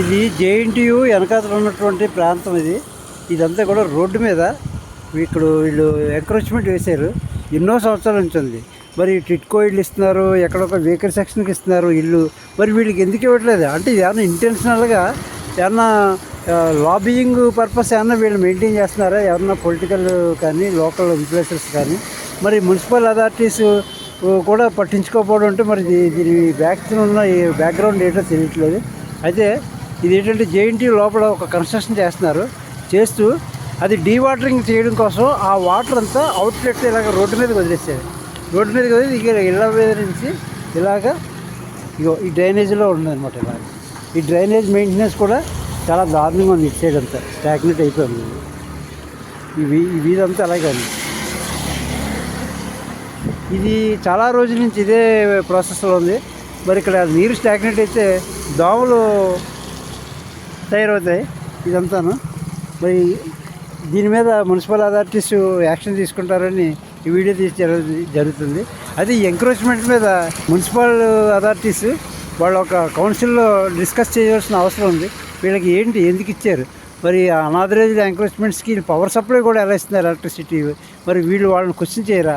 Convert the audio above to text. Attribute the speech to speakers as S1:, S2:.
S1: ఇది జేఎన్టీయు వెనకాతలు ఉన్నటువంటి ప్రాంతం ఇది. ఇదంతా కూడా రోడ్డు మీద ఇక్కడ వీళ్ళు ఎంక్రోచ్మెంట్ వేశారు. ఎన్నో సంవత్సరాల నుంచి ఉంది. మరి టిట్కో ఇల్లు ఇస్తున్నారు ఎక్కడొక వెహికల్ సెక్షన్కి ఇస్తున్నారు ఇల్లు మరి వీళ్ళకి ఎందుకు ఇవ్వట్లేదు? అంటే ఇది ఏమన్నా ఇంటెన్షనల్గా ఏమన్నా లాబియింగ్ పర్పస్ ఏమన్నా వీళ్ళు మెయింటైన్ చేస్తున్నారా? ఏమన్నా పొలిటికల్ కానీ లోకల్ ఇన్ఫ్లుయెన్సర్స్ కానీ. మరి మున్సిపల్ అథారిటీస్ కూడా పట్టించుకోకపోవడం అంటే మరి దీని బ్యాక్ ఉన్న ఈ బ్యాక్గ్రౌండ్ ఏంటో తెలియట్లేదు. అయితే ఇది ఏంటంటే జేఎన్టీ లోపల ఒక కన్స్ట్రక్షన్ చేస్తున్నారు. చేస్తూ అది డీవాటరింగ్ చేయడం కోసం ఆ వాటర్ అంతా అవుట్లెట్ ఇలాగ రోడ్డు మీద వదిలేసేది రోడ్డు మీద వదిలి ఇక ఇళ్ళ మీద నుంచి ఇలాగ ఇగో ఈ డ్రైనేజీలో ఉందన్నమాట ఇలా ఈ డ్రైనేజ్ మెయింటెనెన్స్ కూడా చాలా దారుణంగా ఉంది ఇటు సైడ్ అంతా స్టాగ్నెట్ అయిపోయింది ఇవి ఈ వీధంతా అలాగే ఉంది. ఇది చాలా రోజుల నుంచి ఇదే ప్రాసెస్లో ఉంది. మరి ఇక్కడ నీరు స్టాగ్నెట్ అయితే దోమలు తయారవుతాయి ఇదంతాను. మరి దీని మీద మున్సిపల్ అథారిటీస్ యాక్షన్ తీసుకుంటారని ఈ వీడియో తీసి జరుగుతుంది అది ఎంక్రోచ్మెంట్ మీద మున్సిపల్ అథారిటీస్ వాళ్ళు ఒక కౌన్సిల్లో డిస్కస్ చేయవలసిన అవసరం ఉంది. వీళ్ళకి ఏంటి ఎందుకు ఇచ్చారు? మరి అనాథరైజ్డ్ ఎంక్రోచ్మెంట్స్కి పవర్ సప్లై కూడా ఎలా ఇస్తున్నారు ఎలక్ట్రిసిటీ? మరి వీళ్ళు వాళ్ళని క్వశ్చన్ చేయరా?